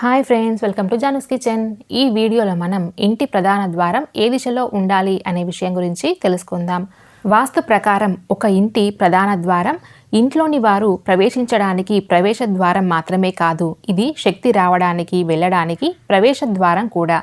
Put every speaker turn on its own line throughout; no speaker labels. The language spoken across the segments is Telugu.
Hi friends welcome to Janu's kitchen ఈ వీడియోలో మనం ఇంటి ప్రధాన ద్వారం ఏ దిశలో ఉండాలి అనే విషయం గురించి తెలుసుకుందాం. వాస్తు ప్రకారం ఒక ఇంటి ప్రధాన ద్వారం ఇంట్లోని వారు ప్రవేశించడానికి ప్రవేశ ద్వారం మాత్రమే కాదు ఇది శక్తి రావడానికి వెళ్ళడానికి ప్రవేశ ద్వారం కూడా.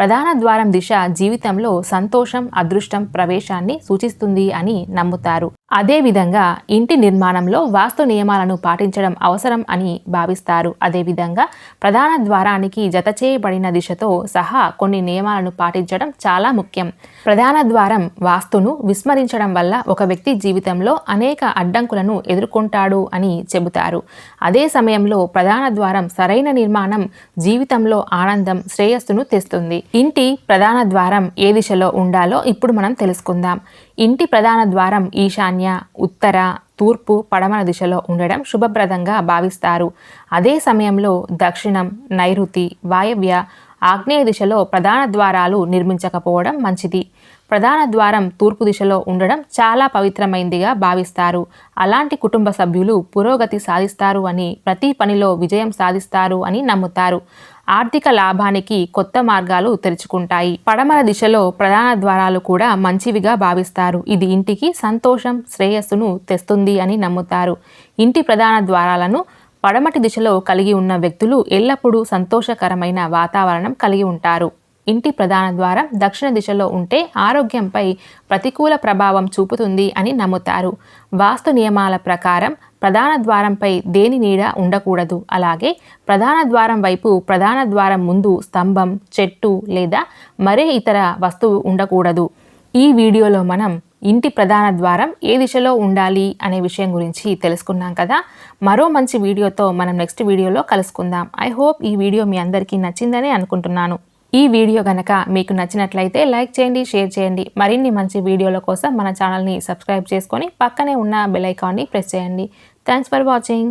ప్రధాన ద్వారం దిశ జీవితంలో సంతోషం అదృష్టం ప్రవేశాన్ని సూచిస్తుంది అని నమ్ముతారు. అదేవిధంగా ఇంటి నిర్మాణంలో వాస్తు నియమాలను పాటించడం అవసరం అని భావిస్తారు. అదేవిధంగా ప్రధాన ద్వారానికి జత చేయబడిన దిశతో సహా కొన్ని నియమాలను పాటించడం చాలా ముఖ్యం. ప్రధాన ద్వారం వాస్తును విస్మరించడం వల్ల ఒక వ్యక్తి జీవితంలో అనేక అడ్డంకులను ఎదుర్కొంటాడు అని చెబుతారు. అదే సమయంలో ప్రధాన ద్వారం సరైన నిర్మాణం జీవితంలో ఆనందం శ్రేయస్సును తెస్తుంది. ఇంటి ప్రధాన ద్వారం ఏ దిశలో ఉండాలో ఇప్పుడు మనం తెలుసుకుందాం. ఇంటి ప్రధాన ద్వారం ఈశాన్య ఉత్తర తూర్పు పడమర దిశలో ఉండడం శుభప్రదంగా భావిస్తారు. అదే సమయంలో దక్షిణం నైరుతి వాయవ్య ఆగ్నేయ దిశలో ప్రధాన ద్వారాలు నిర్మించకపోవడం మంచిది. ప్రధాన ద్వారం తూర్పు దిశలో ఉండడం చాలా పవిత్రమైందిగా భావిస్తారు. అలాంటి కుటుంబ సభ్యులు పురోగతి సాధిస్తారు అని ప్రతి పనిలో విజయం సాధిస్తారు అని నమ్ముతారు. ఆర్థిక లాభానికి కొత్త మార్గాలు తెరుచుకుంటాయి. పడమర దిశలో ప్రధాన ద్వారాలు కూడా మంచివిగా భావిస్తారు. ఇది ఇంటికి సంతోషం శ్రేయస్సును తెస్తుంది అని నమ్ముతారు. ఇంటి ప్రధాన ద్వారాలను పడమటి దిశలో కలిగి ఉన్న వ్యక్తులు ఎల్లప్పుడూ సంతోషకరమైన వాతావరణం కలిగి ఉంటారు. ఇంటి ప్రధాన ద్వారం దక్షిణ దిశలో ఉంటే ఆరోగ్యంపై ప్రతికూల ప్రభావం చూపుతుంది అని నమ్ముతారు. వాస్తు నియమాల ప్రకారం ప్రధాన ద్వారంపై దేని నీడ ఉండకూడదు. అలాగే ప్రధాన ద్వారం వైపు ప్రధాన ద్వారం ముందు స్తంభం చెట్టు లేదా మరే ఇతర వస్తువు ఉండకూడదు. ఈ వీడియోలో మనం ఇంటి ప్రధాన ద్వారం ఏ దిశలో ఉండాలి అనే విషయం గురించి తెలుసుకున్నాం కదా? మరో మంచి వీడియోతో మనం నెక్స్ట్ వీడియోలో కలుసుకుందాం. ఐ హోప్ ఈ వీడియో మీ అందరికీ నచ్చిందని అనుకుంటున్నాను. ఈ వీడియో కనుక మీకు నచ్చినట్లయితే లైక్ చేయండి షేర్ చేయండి. మరిన్ని మంచి వీడియోల కోసం మన ఛానల్ని సబ్స్క్రైబ్ చేసుకొని పక్కనే ఉన్న బెల్ ఐకాన్ని ప్రెస్ చేయండి. Thanks for watching